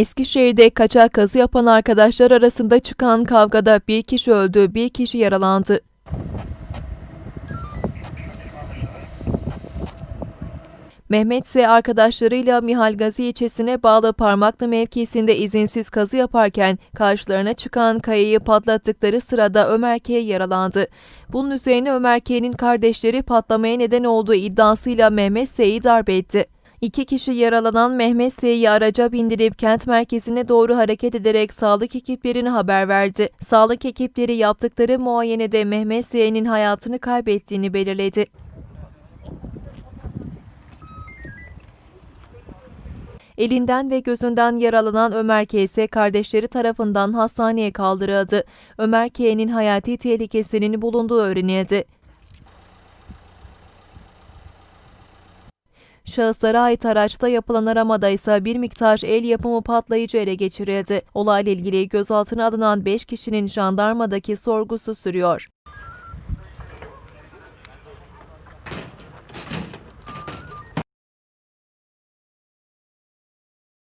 Eskişehir'de kaçak kazı yapan arkadaşlar arasında çıkan kavgada bir kişi öldü, bir kişi yaralandı. Mehmet ise arkadaşlarıyla Mihalgazi ilçesine bağlı Parmaklı mevkisinde izinsiz kazı yaparken karşılarına çıkan kayayı patlattıkları sırada Ömer K. yaralandı. Bunun üzerine Ömer K.'nin kardeşleri patlamaya neden olduğu iddiasıyla Mehmet S.'yi darp etti. İki kişi yaralanan Mehmet S.'yi araca bindirip kent merkezine doğru hareket ederek sağlık ekiplerine haber verdi. Sağlık ekipleri yaptıkları muayenede Mehmet S.'nin hayatını kaybettiğini belirledi. Elinden ve gözünden yaralanan Ömer K. ise kardeşleri tarafından hastaneye kaldırıldı. Ömer K.'nin hayati tehlikesinin bulunduğu öğrenildi. Şahıslara ait araçta yapılan aramada ise bir miktar el yapımı patlayıcı ele geçirildi. Olayla ilgili gözaltına alınan 5 kişinin jandarmadaki sorgusu sürüyor.